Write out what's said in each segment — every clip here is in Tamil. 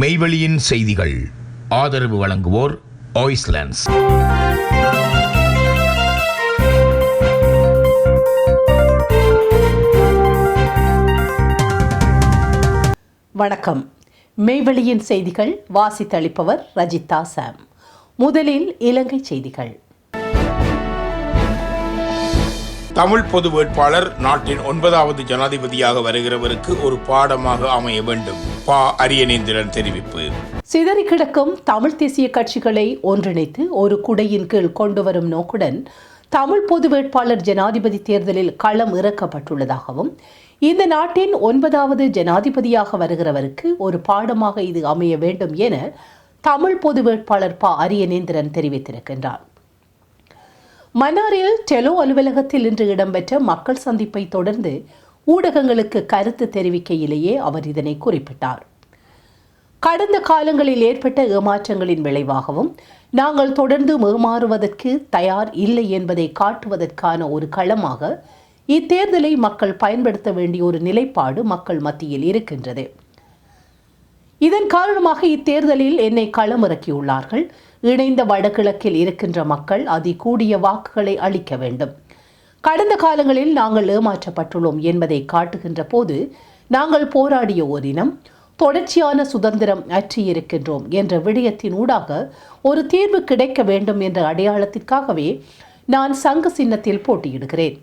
மெய்வெளியின் செய்திகள். ஆதரவு வழங்குவோர் ஆய்ஸ்லாண்ட்ஸ் வணக்கம். மெய்வெளியின் செய்திகள் வாசித்தளிப்பவர் ரஜிதா சாம். முதலில் இலங்கை செய்திகள். தமிழ் பொது வேட்பாளர் நாட்டின் ஒன்பதாவது ஜனாதிபதியாக வருகிறவருக்கு ஒரு பாடமாக அமைய வேண்டும். பா. அரியநேந்திரன் தெரிவிப்பு. சிதறி கிடக்கும் தமிழ் தேசிய கட்சிகளை ஒன்றிணைத்து ஒரு குடையின் கீழ் கொண்டு வரும் நோக்குடன் தமிழ் பொது வேட்பாளர் ஜனாதிபதி தேர்தலில் களம் இறக்கப்பட்டுள்ளதாகவும் இந்த நாட்டின் ஒன்பதாவது ஜனாதிபதியாக வருகிறவருக்கு ஒரு பாடமாக இது அமைய வேண்டும் என தமிழ் பொது வேட்பாளர் ப. அரியநேந்திரன் தெரிவித்திருக்கின்றார். மன்னாரில் டெலோ அலுவலகத்தில் இன்று இடம்பெற்ற மக்கள் சந்திப்பை தொடர்ந்து ஊடகங்களுக்கு கருத்து தெரிவிக்கையிலேயே அவர் இதனை குறிப்பிட்டார். கடந்த காலங்களில் ஏற்பட்ட ஏமாற்றங்களின் விளைவாகவும் நாங்கள் தொடர்ந்து ஏமாறுவதற்கு தயார் இல்லை என்பதை காட்டுவதற்கான ஒரு களமாக இத்தேர்தலை மக்கள் பயன்படுத்த வேண்டிய ஒரு நிலைப்பாடு மக்கள் மத்தியில் இருக்கின்றது. இதன் காரணமாக இத்தேர்தலில் என்னை களமிறக்கியுள்ளார்கள். இணைந்த வடகிழக்கில் இருக்கின்ற மக்கள் அதி கூடிய வாக்குகளை அளிக்க வேண்டும். கடந்த காலங்களில் நாங்கள் ஏமாற்றப்பட்டுள்ளோம் என்பதை காட்டுகின்ற போது நாங்கள் போராடிய ஓரினம் தொடர்ச்சியான சுதந்திரம் அற்றியிருக்கின்றோம் என்ற விடயத்தின் ஊடாக ஒரு தீர்வு கிடைக்க வேண்டும் என்ற அடையாளத்திற்காகவே நான் சங்க சின்னத்தில் போட்டியிடுகிறேன்.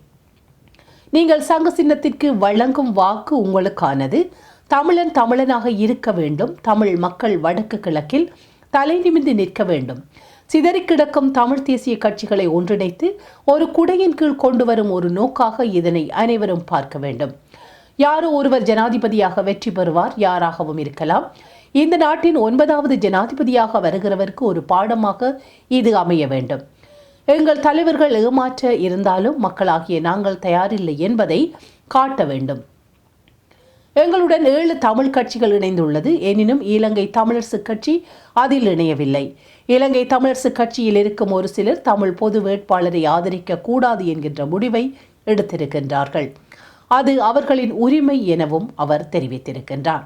நீங்கள் சங்க சின்னத்திற்கு வழங்கும் வாக்கு உங்களுக்கானது. தமிழன் தமிழனாக இருக்க வேண்டும். தமிழ் மக்கள் வடக்கு கிழக்கில் தலை நிமிந்து நிற்க வேண்டும். சிதறி கிடக்கும் தமிழ் தேசிய கட்சிகளை ஒன்றிணைத்து ஒரு குடையின் கீழ் கொண்டு வரும் ஒரு நோக்காக இதனை அனைவரும் பார்க்க வேண்டும். யாரோ ஒருவர் ஜனாதிபதியாக வெற்றி பெறுவார். யாராகவும் இருக்கலாம். இந்த நாட்டின் ஒன்பதாவது ஜனாதிபதியாக வருகிறவருக்கு ஒரு பாடமாக இது அமைய வேண்டும். எங்கள் தலைவர்கள் ஏமாற்ற இருந்தாலும் மக்களாகிய நாங்கள் தயாரில்லை என்பதை காட்ட வேண்டும். எங்களுடன் ஏழு தமிழ் கட்சிகள் இணைந்துள்ளது. எனினும் இலங்கை தமிழரசு கட்சி அதில் இணையவில்லை. இலங்கை தமிழரசு கட்சியில் இருக்கும் ஒரு சிலர் தமிழ் பொது வேட்பாளரை ஆதரிக்க கூடாது என்கின்ற முடிவை எடுத்திருக்கின்றார்கள். அது அவர்களின் உரிமை எனவும் அவர் தெரிவித்திருக்கின்றார்.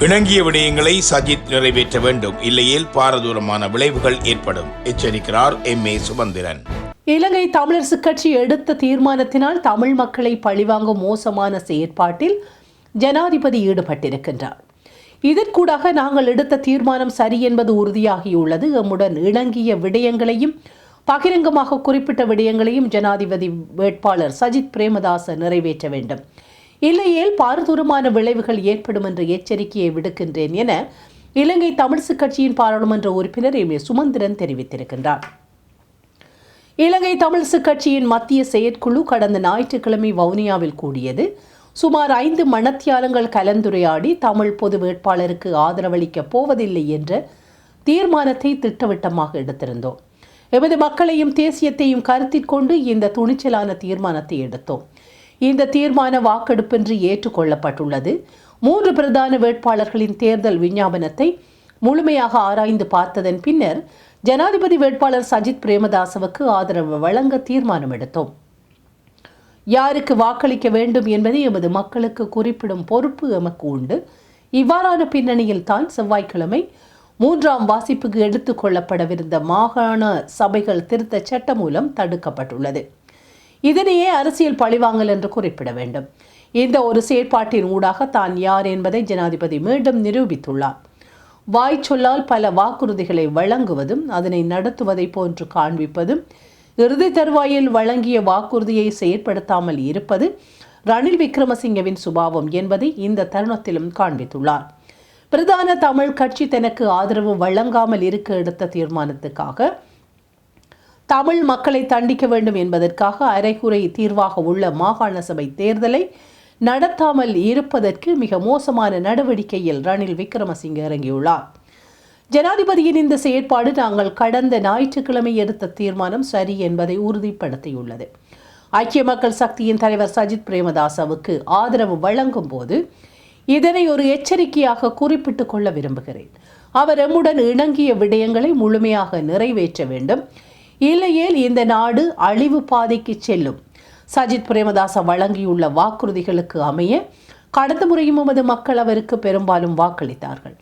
இணங்கிய விடயங்களை சஜித் நிறைவேற்ற வேண்டும். இல்லையேல் பாரதூரமான விளைவுகள் ஏற்படும். எச்சரிக்கிறார் எம் ஏ சுமந்திரன். இலங்கை தமிழரசு கட்சி எடுத்த தீர்மானத்தினால் தமிழ் மக்களை பழிவாங்கும் மோசமான செயற்பாட்டில் ஜனாதிபதி ஈடுபட்டிருக்கின்றார். இதற்கூடாக நாங்கள் எடுத்த தீர்மானம் சரி என்பது உறுதியாகியுள்ளது. எம்முடன் இணங்கிய விடயங்களையும் பகிரங்கமாக குறிப்பிட்ட விடயங்களையும் ஜனாதிபதி வேட்பாளர் சஜித் பிரேமதாச நிறைவேற்ற வேண்டும். இல்லையேல் பாரதூரமான விளைவுகள் ஏற்படும் என்ற எச்சரிக்கையை விடுக்கின்றேன் என இலங்கை தமிழ்சு கட்சியின் பாராளுமன்ற உறுப்பினர் எம் ஏ சுமந்திரன் தெரிவித்திருக்கின்றார். இலங்கை தமிழ்சு கட்சியின் மத்திய செயற்குழு கடந்த ஞாயிற்றுக்கிழமை வவுனியாவில் கூடியது. சுமார் ஐந்து மணத்தியாலங்கள் கலந்துரையாடி தமிழ் பொது வேட்பாளருக்கு ஆதரவளிக்கப் போவதில்லை என்ற தீர்மானத்தை திட்டவட்டமாக எடுத்திருந்தோம். எமது மக்களையும் தேசியத்தையும் கருத்தில் கொண்டு இந்த துணிச்சலான தீர்மானத்தை எடுத்தோம். இந்த தீர்மான வாக்கெடுப்பின்றி ஏற்றுக்கொள்ளப்பட்டுள்ளது. மூன்று பிரதான வேட்பாளர்களின் தேர்தல் விஞ்ஞாபனத்தை முழுமையாக ஆராய்ந்து பார்த்ததன் பின்னர் ஜனாதிபதி வேட்பாளர் சஜித் பிரேமதாசவுக்கு ஆதரவு வழங்க தீர்மானம் எடுத்தோம். யாருக்கு வாக்களிக்க வேண்டும் என்பதை எமது மக்களுக்கு குறிப்பிடும் பொறுப்பு எமக்கு உண்டு. இவ்வாறான பின்னணியில் தான் செவ்வாய்க்கிழமை மூன்றாம் வாசிப்புக்கு எடுத்துக் கொள்ளப்படவிருந்த மாகாண சபைகள் திருத்த சட்டம் மூலம் தடுக்கப்பட்டுள்ளது. இதனையே அரசியல் பழிவாங்கல் என்று குறிப்பிட வேண்டும். இந்த ஒரு செயற்பாட்டின் ஊடாக தான் யார் என்பதை ஜனாதிபதி மீண்டும் நிரூபித்துள்ளார். வாய் சொல்லால் பல வாக்குறுதிகளை வழங்குவதும் அதனை நடத்துவதை போன்று காண்பிப்பதும் இறுதி தருவாயில் வழங்கிய வாக்குறுதியை செயற்படுத்தாமல் இருப்பது ரணில் விக்ரமசிங்கவின் சுபாவம் என்பதை இந்த தருணத்திலும் காண்பித்துள்ளார். பிரதான தமிழ் கட்சி தனக்கு ஆதரவு வழங்காமல் இருக்க எடுத்த தீர்மானத்துக்காக தமிழ் மக்களை தண்டிக்க வேண்டும் என்பதற்காக அரைகுறை தீர்வாக உள்ள மாகாண சபை தேர்தலை நடத்தாமல் இருப்பதற்கு மிக மோசமான நடவடிக்கையில் ரணில் விக்ரமசிங்க இறங்கியுள்ளார். ஜனாதிபதியின் இந்த செயற்பாடு நாங்கள் கடந்த ஞாயிற்றுக்கிழமை எடுத்த தீர்மானம் சரி என்பதை உறுதிப்படுத்தியுள்ளது. ஐக்கிய மக்கள் சக்தியின் தலைவர் சஜித் பிரேமதாசவுக்கு ஆதரவு வழங்கும் போது இதனை ஒரு எச்சரிக்கையாக குறிப்பிட்டுக் கொள்ள விரும்புகிறேன். அவர் எம்முடன் இணங்கிய விடயங்களை முழுமையாக நிறைவேற்ற வேண்டும். இல்லையேல் இந்த நாடு அழிவு பாதைக்கு செல்லும். சஜித் பிரேமதாச வழங்கியுள்ள வாக்குறுதிகளுக்கு அமைய கடந்த முறையும் எமது மக்கள் அவருக்கு பெரும்பாலும் வாக்களித்தார்கள்.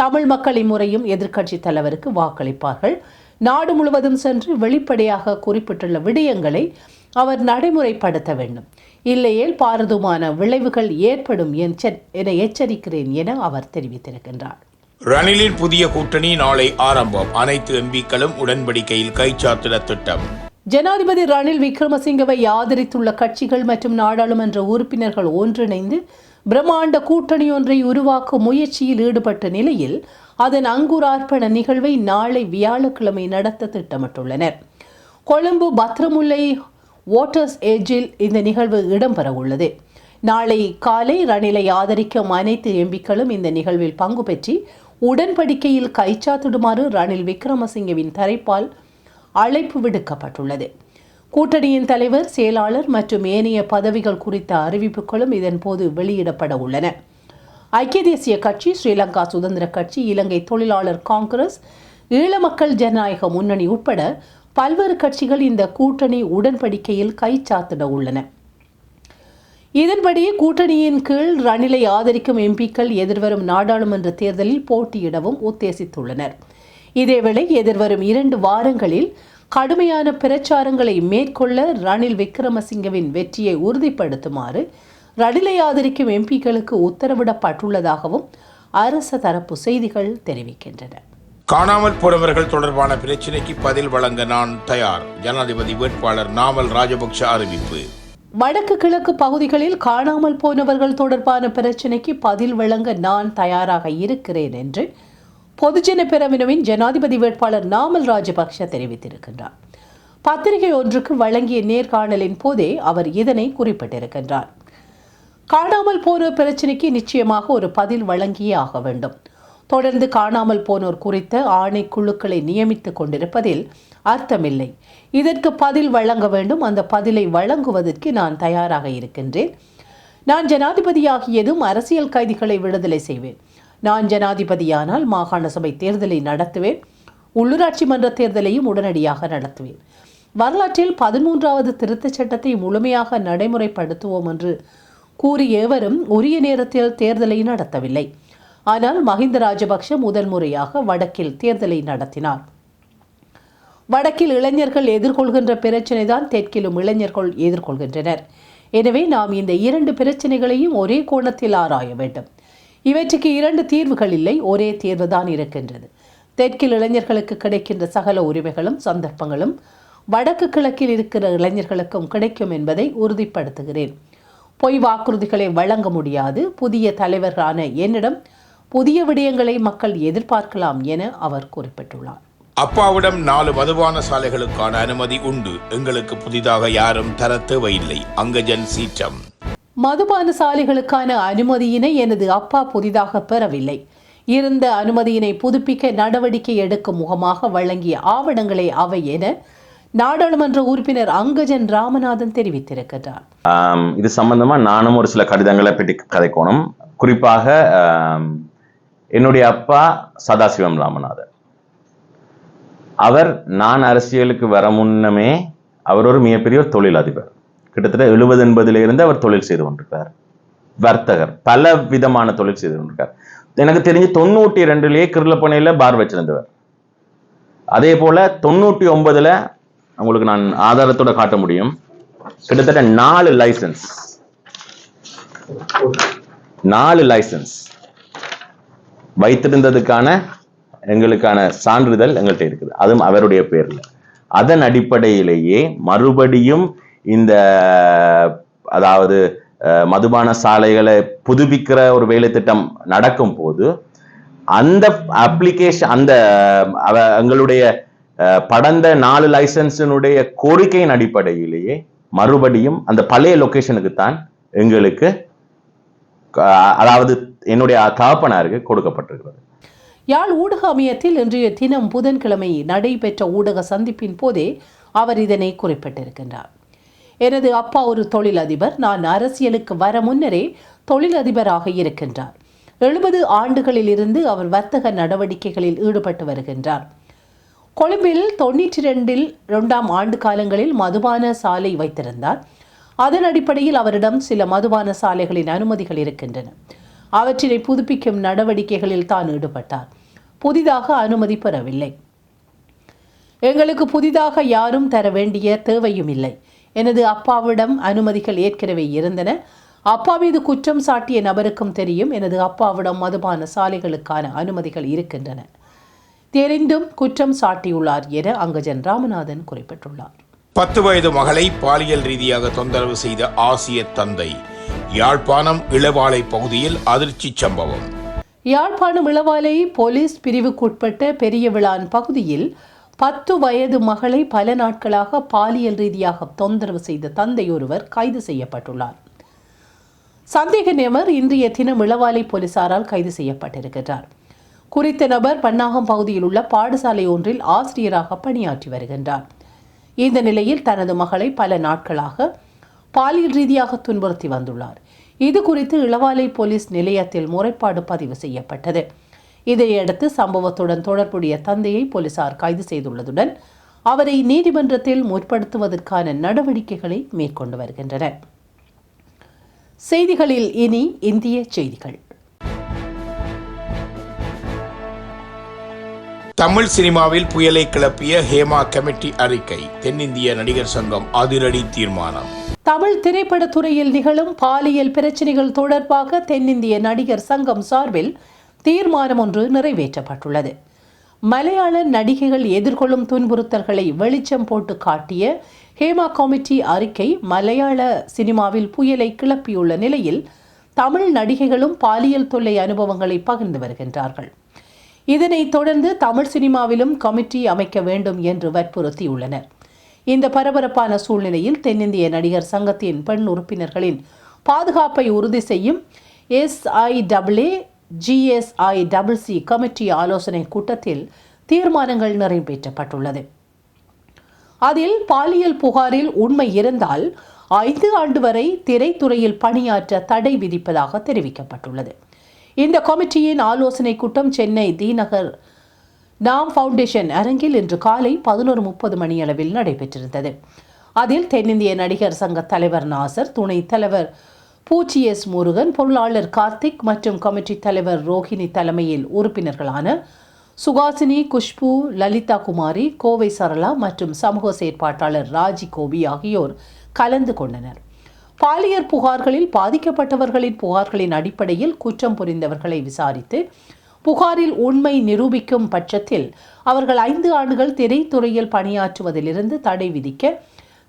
தமிழ் மக்கள் இம்முறையும் எதிர்க்கட்சி தலைவருக்கு வாக்களிப்பார்கள். நாடு முழுவதும் சென்று வெளிப்படையாக குறிப்பிட்டுள்ள விடயங்களை அவர் நடைமுறைப்படுத்த வேண்டும். இல்லையேல் பாரதூமான விளைவுகள் ஏற்படும் என எச்சரிக்கிறேன் என அவர் தெரிவித்திருக்கின்றார். ரணிலின் புதிய கூட்டணி நாளை ஆரம்பம். அனைத்து எம்பிக்களும் உடன்படிக்கையில் கைச்சாத்திட திட்டம். ஜனாதிபதி ரணில் விக்ரமசிங்கவை ஆதரித்துள்ள கட்சிகள் மற்றும் நாடாளுமன்ற உறுப்பினர்கள் ஒன்றிணைந்து பிரம்மாண்ட கூட்டணி ஒன்றை உருவாக்கும் முயற்சியில் ஈடுபட்ட நிலையில் அதன் அங்குரார்ப்பண நிகழ்வை நாளை வியாழக்கிழமை நடத்த திட்டமிட்டுள்ளனர். கொழும்பு பத்ரமுல்லை வாட்டர்ஸ் ஏஜில் இந்த நிகழ்வு இடம்பெற உள்ளது நாளை காலை ரணிலை ஆதரிக்கும் அனைத்து எம்பிக்களும் இந்த நிகழ்வில் பங்கு பெற்றி உடன்படிக்கையில் கைச்சாத்திடுமாறு ரணில் விக்ரமசிங்கவின் தரைப்பால் அழைப்பு விடுக்கப்பட்டுள்ளது. கூட்டணியின் தலைவர் செயலாளர் மற்றும் ஏனைய பதவிகள் குறித்த அறிவிப்புகளும் இதன்போது வெளியிடப்பட உள்ளன. ஐக்கிய தேசிய கட்சி ஸ்ரீலங்கா சுதந்திர கட்சி இலங்கை தொழிலாளர் காங்கிரஸ் ஈழ மக்கள் ஜனநாயக முன்னணி உட்பட பல்வேறு கட்சிகள் இந்த கூட்டணி உடன்படிக்கையில் கைச்சாத்திட உள்ளன. இதன்படி கூட்டணியின் கீழ் ரணிலை ஆதரிக்கும் எம்பிக்கள் எதிர்வரும் நாடாளுமன்ற தேர்தலில் போட்டியிடவும் உத்தேசித்துள்ளனர். இதேவேளை எதிர்வரும் இரண்டு வாரங்களில் கடுமையான பிரச்சாரங்களை மேற்கொள்ள ரணில் விக்ரமசிங்கவின் வெற்றியை உறுதிப்படுத்துமாறு ரணிலை ஆதரிக்கும் எம்பிக்களுக்கு உத்தரவிடப்பட்டுள்ளதாகவும் அரச தரப்பு செய்திகள் தெரிவிக்கின்றன. காணாமல் போனவர்கள் தொடர்பான பிரச்சினைக்கு பதில் வழங்க நான் தயார். ஜனாதிபதி வேட்பாளர் நாமல் ராஜபக்ஷ அறிவிப்பு. வடக்கு கிழக்கு பகுதிகளில் காணாமல் போனவர்கள் தொடர்பான பிரச்சினைக்கு பதில் வழங்க நான் தயாராக இருக்கிறேன் என்று பொதுஜன பெரமுனவின் ஜனாதிபதி வேட்பாளர் நாமல் ராஜபக்ஷ தெரிவித்திருக்கின்றார். பத்திரிகை ஒன்றுக்கு வழங்கிய நேர்காணலின் போதே அவர் இதனை குறிப்பிட்டிருக்கின்றார். காணாமல் போனோர் பிரச்சினைக்கு நிச்சயமாக ஒரு பதில் வழங்கியே ஆக வேண்டும். தொடர்ந்து காணாமல் போனோர் குறித்த ஆணை குழுக்களை நியமித்துக் கொண்டிருப்பதில் அர்த்தமில்லை. இதற்கு பதில் வழங்க வேண்டும். அந்த பதிலை வழங்குவதற்கு நான் தயாராக இருக்கின்றேன். நான் ஜனாதிபதியாகியதும் அரசியல் கைதிகளை விடுதலை செய்வேன். நான் ஜனாதிபதியானால் மாகாண சபை தேர்தலை நடத்துவேன். உள்ளூராட்சி மன்ற தேர்தலையும் உடனடியாக நடத்துவேன். வரலாற்றில் பதிமூன்றாவது திருத்தச் சட்டத்தை முழுமையாக நடைமுறைப்படுத்துவோம் என்று கூறிய எவரும் உரிய நேரத்தில் தேர்தலை நடத்தவில்லை. ஆனால் மஹிந்த ராஜபக்ஷ முதல் முறையாக வடக்கில் தேர்தலை நடத்தினார். வடக்கில் இளைஞர்கள் எதிர்கொள்கின்ற பிரச்சனை தான் தெற்கிலும் இளைஞர்கள் எதிர்கொள்கின்றனர். எனவே நாம் இந்த இரண்டு பிரச்சனைகளையும் ஒரே கோணத்தில் ஆராய வேண்டும். இவற்றுக்கு இரண்டு தீர்வுகள் இல்லை ஒரே தீர்வு தான் இருக்கின்றது. தெற்கில் இளைஞர்களுக்கு கிடைக்கின்ற சகல உரிமைகளும் சந்தர்ப்பங்களும் வடக்கு கிழக்கில் இருக்கிற இளைஞர்களுக்கும் கிடைக்கும் என்பதை உறுதிப்படுத்துகிறேன். பொய் வாக்குறுதிகளை வழங்க முடியாது. புதிய தலைவரான என்னிடம் புதிய விடயங்களை மக்கள் எதிர்பார்க்கலாம் என அவர் குறிப்பிட்டுள்ளார். அப்பாவிடம் நாலு மதுபான சாலைகளுக்கான அனுமதி உண்டு. எங்களுக்கு புதிதாக யாரும் தர தேவையில்லை. அங்கஜன் சீற்றம். மதுபான சாலைகளுக்கான அனுமதியினை எனது அப்பா புதிதாக பெறவில்லை. இருந்த அனுமதியினை புதுப்பிக்க நடவடிக்கை எடுக்கும் முகமாக வழங்கிய ஆவணங்களை அவை என நாடாளுமன்ற உறுப்பினர் அங்கஜன் ராமநாதன் தெரிவித்திருக்கிறார். இது சம்பந்தமா நானும் ஒரு சில கடிதங்களை பற்றி கதைக்கோணும். குறிப்பாக என்னுடைய அப்பா சதாசிவம் ராமநாதன். அவர் நான் அரசியலுக்கு வர முன்னமே அவர் ஒரு மிகப்பெரிய ஒரு தொழிலதிபர். கிட்டத்தட்ட எழுபது எண்பதிலிருந்து அவர் தொழில் செய்து கொண்டிருக்கிறார். வர்த்தகர் பல விதமான தொழில் செய்து கொண்டிருக்கார். எனக்கு தெரிஞ்சு தொண்ணூற்றி ரெண்டுலேயே கிருளப்பனையில் பார் வச்சிருந்தவர். அதே போல தொண்ணூற்றி ஒன்பதுல உங்களுக்கு நான் ஆதாரத்தோட காட்ட முடியும். கிட்டத்தட்ட நாலு லைசன்ஸ் நாலு லைசன்ஸ் வைத்திருந்ததுக்கான எங்களுக்கான சான்றிதழ் எங்கள்கிட்ட இருக்குது. அதுவும் அவருடைய பேர்ல. அதன் அடிப்படையிலேயே மறுபடியும் இந்த அதாவது மதுபான சாலைகளை புதுப்பிக்கிற ஒரு வேலை திட்டம் நடக்கும் போது அந்த அப்ளிகேஷன் அந்த எங்களுடைய படந்த நாலு லைசன்ஸினுடைய கோரிக்கையின் அடிப்படையிலேயே மறுபடியும் அந்த பழைய லொகேஷனுக்கு தான் எங்களுக்கு அதாவது என்னுடைய தகப்பனாருக்கு கொடுக்கப்பட்டிருக்கிறது. யாழ் ஊடக அமையத்தில் இன்றைய தினம் புதன்கிழமை நடைபெற்ற ஊடக சந்திப்பின் போதே அவர் இதனை குறிப்பிட்டிருக்கின்றார். எனது அப்பா ஒரு தொழிலதிபர். நான் அரசியலுக்கு வர முன்னரே தொழிலதிபராக இருக்கின்றார். எழுபது ஆண்டுகளில் இருந்து அவர் வர்த்தக நடவடிக்கைகளில் ஈடுபட்டு வருகின்றார். கொழும்பில் தொண்ணூற்றி ரெண்டில் இரண்டாம் ஆண்டு காலங்களில் மதுபான சாலை வைத்திருந்தார். அதன் அடிப்படையில் அவரிடம் சில மதுபான சாலைகளின் அனுமதிகள் இருக்கின்றன. அவற்றினை புதுப்பிக்கும் நடவடிக்கைகளில் தான் ஈடுபட்டார். புதிதாக அனுமதி பெறவில்லை. எங்களுக்கு புதிதாக யாரும் தர வேண்டிய தேவையும் இல்லை. எனது அப்பாவிடம் அனுமதிகள் ஏற்கனவே இருந்தன. அப்பா மீது குற்றம் சாட்டிய நபருக்கும் தெரியும் எனது அப்பாவிடம் மதுபான சாலைகளுக்கான அனுமதிகள் இருக்கின்றன. தெரிந்தும் குற்றம் சாட்டியுள்ளார் என அங்கஜன் ராமநாதன் குறிப்பிட்டுள்ளார். பத்து வயது மகளை பாலியல் ரீதியாக தொந்தரவு செய்த ஆசிய தந்தை. யாழ்ப்பாணம் இளவாலை பகுதியில் அதிர்ச்சி சம்பவம். யாழ்ப்பாணம் இளவாலை போலீஸ் பிரிவுக்குட்பட்ட பெரிய விழான் பகுதியில் பத்து வயது மகளை பல நாட்களாக பாலியல் ரீதியாக தொந்தரவு செய்த தந்தை ஒருவர் கைது செய்யப்பட்டுள்ளார். சந்தேக நபர் இன்றைய தினம் இளவாலை போலீசாரால் கைது செய்யப்பட்டிருக்கிறார். குறித்த நபர் பன்னாகம் பகுதியில் உள்ள பாடசாலை ஒன்றில் ஆசிரியராக பணியாற்றி வருகின்றார். இந்த நிலையில் தனது மகளை பல நாட்களாக பாலியல் ரீதியாக துன்புறுத்தி வந்துள்ளார். இது குறித்து இளவாலை போலீஸ் நிலையத்தில் முறைப்பாடு பதிவு செய்யப்பட்டது. இதையடுத்து சம்பவத்துடன் தொடர்புடைய தந்தையை போலீசார் கைது செய்துள்ளதுடன் அவரை நீதிமன்றத்தில் முற்படுத்துவதற்கான நடவடிக்கைகளை மேற்கொண்டு வருகின்றனர். செய்திகளில் இனி இந்திய செய்திகள். தமிழ் சினிமாவில் புயலை கிளப்பிய ஹேமா கமிட்டி அறிக்கை தென்னிந்திய நடிகர் சங்கம் அதிரடி தீர்மானம். தமிழ் திரைப்படத் துறையில் நிகழும் பாலியல் பிரச்சினைகள் தொடர்பாக தென்னிந்திய நடிகர் சங்கம் சார்பில் தீர்மானம் ஒன்று நிறைவேற்றப்பட்டுள்ளது. மலையாள நடிகைகள் எதிர்கொள்ளும் துன்புறுத்தல்களை வெளிச்சம் போட்டு காட்டிய ஹேமா கமிட்டி அறிக்கை மலையாள சினிமாவில் புயலை கிளப்பியுள்ள நிலையில் தமிழ் நடிகைகளும் பாலியல் தொல்லை அனுபவங்களை பகிர்ந்து வருகின்றார்கள். இதனைத் தொடர்ந்து தமிழ் சினிமாவிலும் கமிட்டி அமைக்க வேண்டும் என்று வற்புறுத்தியுள்ளனர். இந்த பரபரப்பான சூழ்நிலையில் தென்னிந்திய நடிகர் சங்கத்தின் பெண் உறுப்பினர்களின் பாதுகாப்பை உறுதி செய்யும் SIWA GSI double C committee ஆலோசனை கூட்டத்தில் தீர்மானங்கள் நிறைவேற்றப்பட்டுள்ளது. அதில் பாலியல் புகாரில் உண்மை இருந்தால் ஐந்து ஆண்டு வரை திரைத்துறையில் பணியாற்ற தடை விதிப்பதாக தெரிவிக்கப்பட்டுள்ளது. இந்த கமிட்டியின் ஆலோசனை கூட்டம் சென்னை தீநகர் நாம் ஃபவுண்டேஷன் அரங்கில் இன்று காலை பதினோரு முப்பது மணியளவில் நடைபெற்றிருந்தது. அதில் தென்னிந்திய நடிகர் சங்க தலைவர் நாசர் துணைத் தலைவர் பூச்சி எஸ் முருகன் பொருளாளர் கார்த்திக் மற்றும் கமிட்டி தலைவர் ரோஹிணி தலைமையில் உறுப்பினர்களான சுகாசினி குஷ்பு லலிதா குமாரி கோவை சரளா மற்றும் சமூக செயற்பாட்டாளர் ராஜி கோபி ஆகியோர் கலந்து கொண்டனர். பாலியர் புகார்களில் பாதிக்கப்பட்டவர்களின் புகார்களின் அடிப்படையில் குற்றம் புரிந்தவர்களை விசாரித்து புகாரில் உண்மை நிரூபிக்கும் பட்சத்தில் அவர்கள் ஐந்து ஆண்டுகள் திரைத்துறையில் பணியாற்றுவதிலிருந்து தடை விதிக்க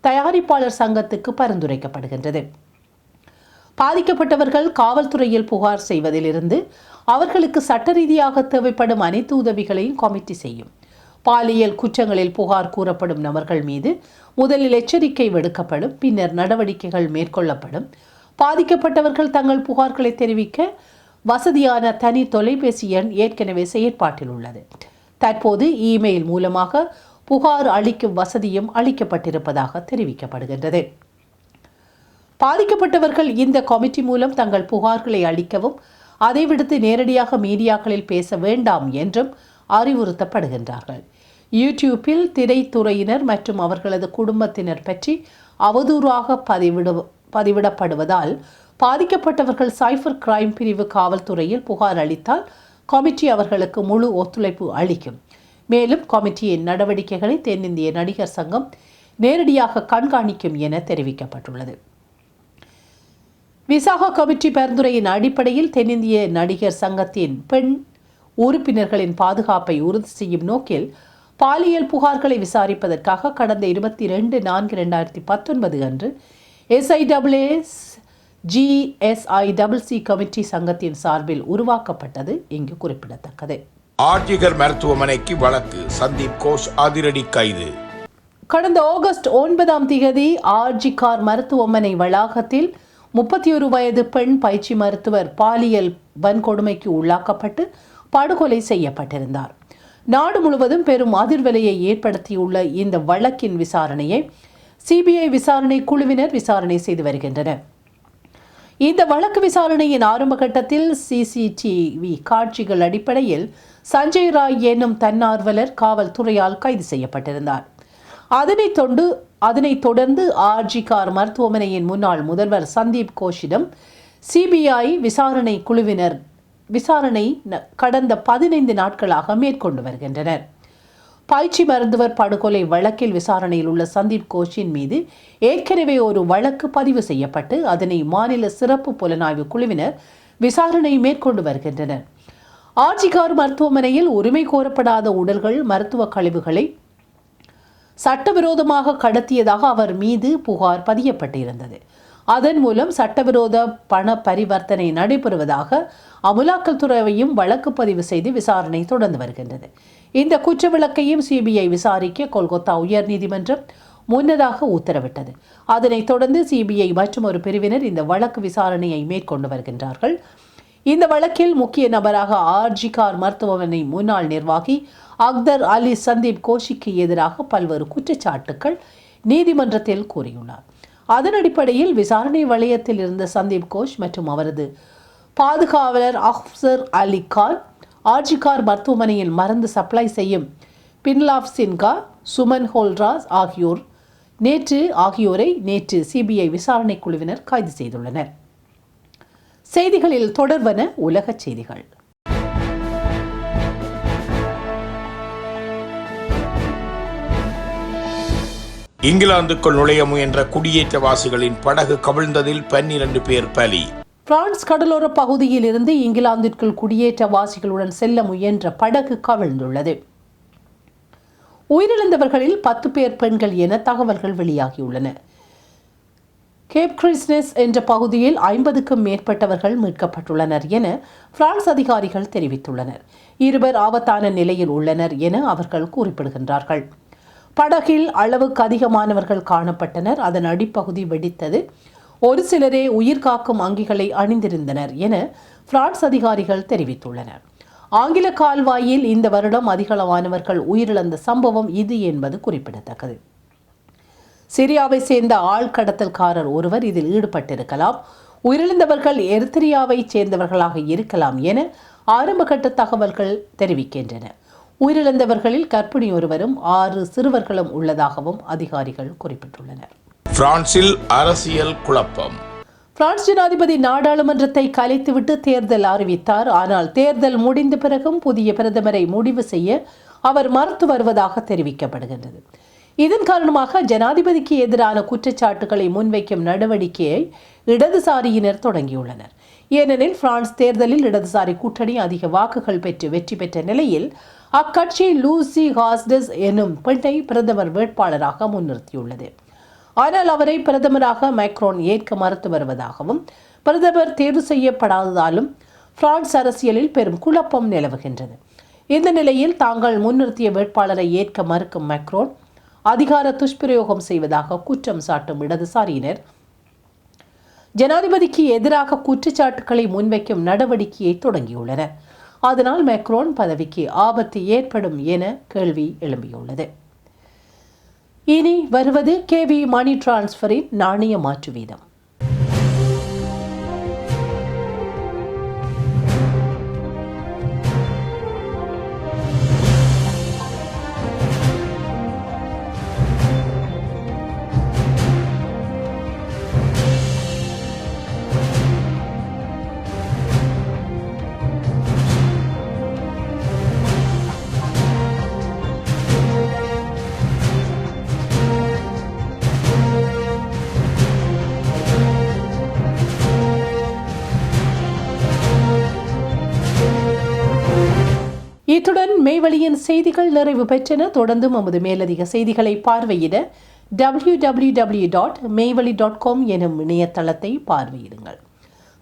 தயாரிப்பாளர் சங்கத்துக்கு பரிந்துரைக்கப்படுகின்றது. பாதிக்கப்பட்டவர்கள் காவல்துறையில் புகார் செய்வதிலிருந்து அவர்களுக்கு சட்ட ரீதியாக தேவைப்படும் அனைத்து உதவிகளையும் கமிட்டி செய்யும். பாலியல் குற்றங்களில் புகார் கூறப்படும் நபர்கள் மீது முதலில் எச்சரிக்கை விடுக்கப்படும் பின்னர் நடவடிக்கைகள் மேற்கொள்ளப்படும். பாதிக்கப்பட்டவர்கள் தங்கள் புகார்களை தெரிவிக்க வசதியான தனி தொலைபேசி எண் ஏற்கனவே செயற்பாட்டில் உள்ளது. தற்போது இமெயில் மூலமாக புகார் அளிக்கும் வசதியும் அளிக்கப்பட்டிருப்பதாக தெரிவிக்கப்படுகின்றது. பாதிக்கப்பட்டவர்கள் இந்த கமிட்டி மூலம் தங்கள் புகார்களை அளிக்கவும் அதை விடுத்து நேரடியாக மீடியாக்களில் பேச வேண்டாம் என்றும் அறிவுறுத்தப்படுகின்றார்கள். யூடியூப்பில் திரைத்துறையினர் மற்றும் அவர்களது குடும்பத்தினர் பற்றி அவதூறாக பதிவிட பதிவிடப்படுவதால் பாதிக்கப்பட்டவர்கள் சைபர் கிரைம் பிரிவு காவல்துறையில் புகார் அளித்தால் கமிட்டி அவர்களுக்கு முழு ஒத்துழைப்பு அளிக்கும். மேலும் கமிட்டியின் நடவடிக்கைகளை தென்னிந்திய நடிகர் சங்கம் நேரடியாக கண்காணிக்கும் என தெரிவிக்கப்பட்டுள்ளது. விசாகா கமிட்டி பரிந்துரையின் அடிப்படையில் தென்னிந்திய நடிகர் சங்கத்தின் பெண் உறுப்பினர்களின் பாதுகாப்பை உறுதி செய்யும் நோக்கில் பாலியல் புகார்களை விசாரிப்பதற்காக கடந்த இருபத்தி ரெண்டு நான்கு ரெண்டாயிரத்தி பத்தொன்பது அன்று SIWS GSI double C committee சங்கத்தின் சார்பில் உருவாக்கப்பட்டது. இங்கு குறிப்பிடத்தக்கது. ஆர்ஜிகர் மருத்துவமனைக்கு வழக்கு. சந்தீப் கோஷ் அதிரடி கைது. கடந்த ஆகஸ்ட் ஒன்பதாம் தேதி ஆர்ஜி கார் மருத்துவமனை வளாகத்தில் முப்பத்தி ஒரு வயது பெண் பயிற்சி மருத்துவர் பாலியல் வன்கொடுமைக்கு உள்ளாக்கப்பட்டு படுகொலை செய்யப்பட்டிருந்தார். நாடு முழுவதும் பெரும் அதிர்வலையை ஏற்படுத்தியுள்ள இந்த வழக்கின் விசாரணையை சிபிஐ விசாரணை குழுவினர் விசாரணை செய்து வருகின்றனர். இந்த வழக்கு விசாரணையின் ஆரம்ப கட்டத்தில் சிசிடிவி காட்சிகள் அடிப்படையில் சஞ்சய் ராய் என்னும் தன்னார்வலர் காவல்துறையால் கைது செய்யப்பட்டிருந்தார். அதனைத் தொண்டு அதனைத் தொடர்ந்து ஆர்ஜிகார் மருத்துவமனையின் முன்னாள் முதல்வர் சந்தீப் கோஷிடம் சிபிஐ விசாரணை குழுவினர் விசாரணை ந- கடந்த பதினைந்து நாட்களாக மேற்கொண்டு வருகின்றனர். பயிற்சி மருத்துவர் படுகொலை வழக்கில் விசாரணையில் உள்ள சந்தீப் கோஷின் மீது ஏற்கனவே ஒரு வழக்கு பதிவு செய்யப்பட்டு அதனை மாநில சிறப்பு புலனாய்வு குழுவினர் விசாரணை மேற்கொண்டு வருகின்றனர். ஆர்ஜிகார் மருத்துவமனையில் உரிமை கோரப்படாத உடல்கள் மருத்துவ கழிவுகளை சட்டவிரோதமாக கடத்தியதாக அவர் மீது புகார் பதியப்பட்டிருந்தது. அதன் மூலம் சட்டவிரோத பண பரிவர்த்தனை நடைபெறுவதாக அமுலாக்கல்துறையையும் வழக்கு பதிவு செய்து விசாரணை தொடர்ந்து வருகின்றது. இந்த குற்ற விளக்கையும் சிபிஐ விசாரிக்க கொல்கத்தா உயர்நீதிமன்றம் முன்னதாக உத்தரவிட்டது. அதனைத் தொடர்ந்து சிபிஐ மற்றும் ஒரு பிரிவினர் இந்த வழக்கு விசாரணையை மேற்கொண்டு வருகின்றார்கள். இந்த வழக்கில் முக்கிய நபராக ஆர்ஜிகார் மருத்துவமனை முன்னாள் நிர்வாகி அக்தர் அலி சந்தீப் கோஷிக்கு எதிராக பல்வேறு குற்றச்சாட்டுக்கள் நீதிமன்றத்தில் கூறியுள்ளார். அதன் அடிப்படையில் விசாரணை வளையத்தில் இருந்த சந்தீப் கோஷ் மற்றும் அவரது பாதுகாவலர் அஃப்சர் அலி கான் ஆர்ஜிகார் மருத்துவமனையில் மருந்து சப்ளை செய்யும் பின்லாப் சின்கா சுமன் ஹோல்ராஸ் ஆகியோர் நேற்று ஆகியோரை நேற்று சிபிஐ விசாரணை குழுவினர் கைது செய்துள்ளனர். செய்திகளில் தொடர்வன உலகச் செய்திகள். இங்கிலாந்துக்குள் நுழைய முயன்ற குடியேற்றவாசிகளின் படகு கவிழ்ந்ததில் பன்னிரண்டு பேர் பலி. பிரான்ஸ் கடலோர பகுதியில் இருந்து இங்கிலாந்திற்குள் குடியேற்றவாசிகளுடன் செல்ல முயன்ற படகு கவிழ்ந்துள்ளது. உயிரிழந்தவர்களில் பத்து பேர் பெண்கள் என தகவல்கள் வெளியாகியுள்ளன. கேப் கிறிஸ்னஸ் என்ற பகுதியில் ஐம்பதுக்கும் மேற்பட்டவர்கள் மீட்கப்பட்டுள்ளனர் என பிரான்ஸ் அதிகாரிகள் தெரிவித்துள்ளனர். இருவர் ஆபத்தான நிலையில் உள்ளனர் என அவர்கள் குறிப்பிடுகின்றார்கள். படகில் அளவுக்கு அதிகமானவர்கள் காணப்பட்டனர். அதன் அடிப்பகுதி வெடித்தது. ஒரு சிலரே உயிர் காக்கும் அங்கிகளை அணிந்திருந்தனர் என பிரான்ஸ் அதிகாரிகள் தெரிவித்துள்ளனர். ஆங்கில கால்வாயில் இந்த வருடம் அதிகளவானவர்கள் உயிரிழந்த சம்பவம் இது என்பது குறிப்பிடத்தக்கது. சிரியாவை சேர்ந்த ஆள்கடத்தல்காரர் ஒருவர் இதில் ஈடுபட்டிருக்கலாம். உயிரிழந்தவர்கள் எரித்திரியாவை சேர்ந்தவர்களாக இருக்கலாம் என ஆரம்பகட்ட தகவல்கள் தெரிவிக்கின்றன. உயிரிழந்தவர்களில் கர்ப்பிணி ஒருவரும் ஆறு சிறுவர்களும் உள்ளதாகவும் அதிகாரிகள் குறிப்பிட்டுள்ளனர். பிரான்சில் அரசியல் குழப்பம். பிரான்ஸ் ஜனாதிபதி நாடாளுமன்றத்தை கலைத்துவிட்டு தேர்தல் அறிவித்தார். ஆனால் தேர்தல் முடிந்த பிறகும் புதிய பிரதமரை முடிவு செய்ய அவர் மறுத்து வருவதாக தெரிவிக்கப்படுகின்றது. இதன் காரணமாக ஜனாதிபதிக்கு எதிரான குற்றச்சாட்டுகளை முன்வைக்கும் நடவடிக்கையை இடதுசாரியினர் தொடங்கியுள்ளனர். ஏனெனில் பிரான்ஸ் தேர்தலில் இடதுசாரி கூட்டணி அதிக வாக்குகள் பெற்று வெற்றி பெற்ற நிலையில் அக்கட்சி லூசி ஹாஸ்டஸ் எனும் பெண்ணை பிரதமர் வேட்பாளராக முன்னிறுத்தியுள்ளது. ஆனால் அவரை பிரதமராக மைக்ரோன் ஏற்க மறுத்து வருவதாகவும் பிரதமர் தேர்வு செய்யப்படாததாலும் பிரான்ஸ் அரசியலில் பெரும் குழப்பம் நிலவுகின்றது. இந்த நிலையில் தாங்கள் முன்னிறுத்திய வேட்பாளரை ஏற்க மறுக்கும் மைக்ரோன் அதிகார துஷ்பிரயோகம் செய்வதாக குற்றம் சாட்டும் இடதுசாரியினர் ஜனாதிபதிக்கு எதிராக குற்றச்சாட்டுக்களை முன்வைக்கும் நடவடிக்கையை தொடங்கியுள்ளனர். அதனால் மேக்ரோன் பதவிக்கு ஆபத்து ஏற்படும் என கேள்வி எழும்பியுள்ளது. இனி வருவது கேவி மணி டிரான்ஸ்ஃபரின் நாணய மாற்று வீதம். இத்துடன் மேவழியின் செய்திகள் நிறைவு பெற்றன. தொடர்ந்து நமது மேலதிக செய்திகளை பார்வையிட W W W dot Mevazhi dot com எனும் இணையதளத்தை பார்வையிடுங்கள்.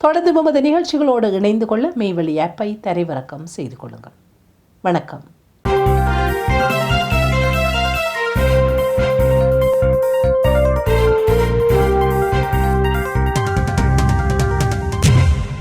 தொடர்ந்து நமது நிகழ்ச்சிகளோடு இணைந்து கொள்ள மேவழி ஆப்பை தரைவிறக்கம் செய்து கொள்ளுங்கள். வணக்கம்.